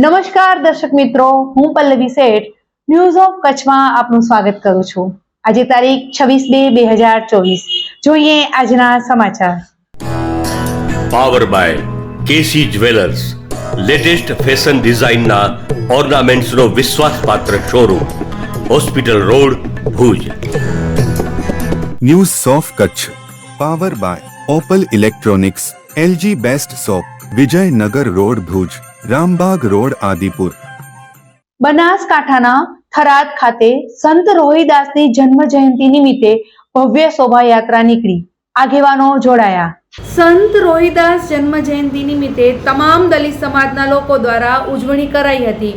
નમસ્કાર દર્શક મિત્રો હું પલ્લવી શેઠ ન્યૂઝ ઓફ કચ્છમાં આપનું સ્વાગત કરું છું. આજે તારીખ છવ્વીસ બે બે હજાર ચોવીસ. જોઈએ આજના સમાચાર. Power by KC jewellers latest fashion ડિઝાઇનના ઓર્નામેન્ટ્સનો વિશ્વાસપાત્ર showroom hospital road Bhuj. News of Kutch power by Opal electronics LG best shop Vijaynagar road Bhuj. Rambag road Adipur. બનાસકાંઠાના થરાદ ખાતે સંત રોહિદાસની જન્મ જયંતિ નિમિત્તે ભવ્ય શોભાયાત્રા નીકળી. આગેવાનો જોડાયા. સંત રોહિદાસ જન્મ જયંતિ નિમિત્તે તમામ દલિત સમાજના લોકો દ્વારા ઉજવણી કરાઈ હતી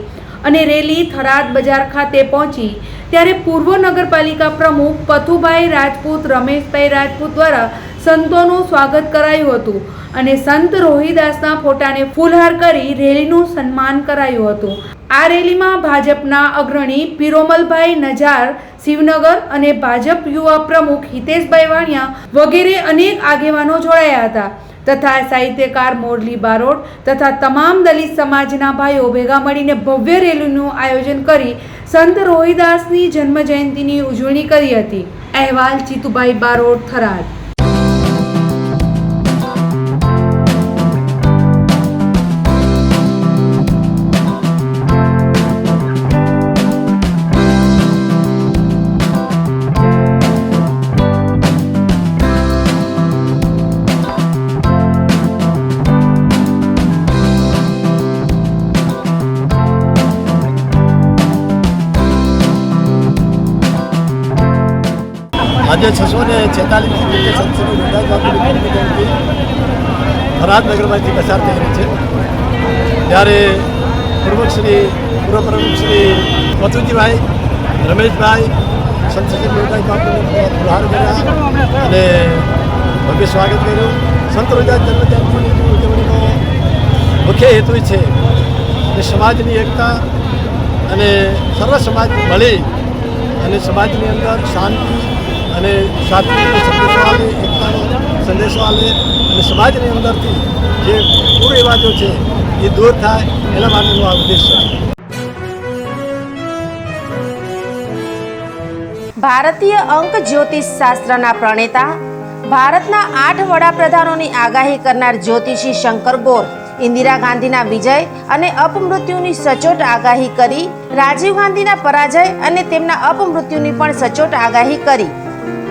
અને રેલી થરાદ બજાર ખાતે પહોંચી. ત્યારે પૂર્વ નગરપાલિકા પ્રમુખ પથુભાઈ રાજપૂત રમેશભાઈ રાજપૂત દ્વારા સંતોનું સ્વાગત કરાયું હતું. અને સંત રોહિદાસના ફોટાને ફૂલહાર કરી રેલીનું સન્માન કરાયું હતું. આ રેલીમાં ભાજપના અગ્રણી પિરોમલભાઈ નજાર, શિવનગર અને ભાજપ યુવા પ્રમુખ હિતેશભાઈ વાણિયા વગેરે અનેક આગેવાનો જોડાયા હતા તથા સાહિત્યકાર મોરલી બારોટ તથા તમામ દલિત સમાજના ભાઈઓ ભેગા મળીને ભવ્ય રેલીનું આયોજન કરી સંત રોહિદાસની જન્મ જયંતિની ઉજવણી કરી હતી. અહેવાલ ચિતુભાઈ બારોટ થરાદ. આજે છસો ને છેતાલીસ રીતે સંસદની વિધાન બાબતની જયંતિ થરાદ નગરમાંથી પસાર થઈ રહી છે. ત્યારે પ્રમુખ શ્રી, પૂર્વ પ્રમુખ શ્રી મથુજીભાઈ રમેશભાઈ સંસદીય વિધાન બાબતને પ્રહાર કર્યા અને ભવ્ય સ્વાગત કર્યું. સંત રોજા જન્મજયંતિની ઉજવણીનો મુખ્ય હેતુ છે કે સમાજની એકતા અને સર્વ સમાજ મળી અને સમાજની અંદર શાંતિ અને સંદેશો આવે અને સમાજની અંદરથી જે કુરિવાજો છે, એ દૂર થાય, એના માટેનો આ ઉદ્દેશ છે. ભારતીય અંક જ્યોતિષ શાસ્ત્રના પ્રણેતા, ભારતના આઠ વડાપ્રધાનોની આગાહી કરનાર જ્યોતિષી શંકર ગોર, ઇન્દિરા ગાંધીના વિજય અને અપમૃત્યુની સચોટ આગાહી કરી, રાજીવ ગાંધીના પરાજય અને તેમના અપમૃત્યુની પણ સચોટ આગાહી કરી.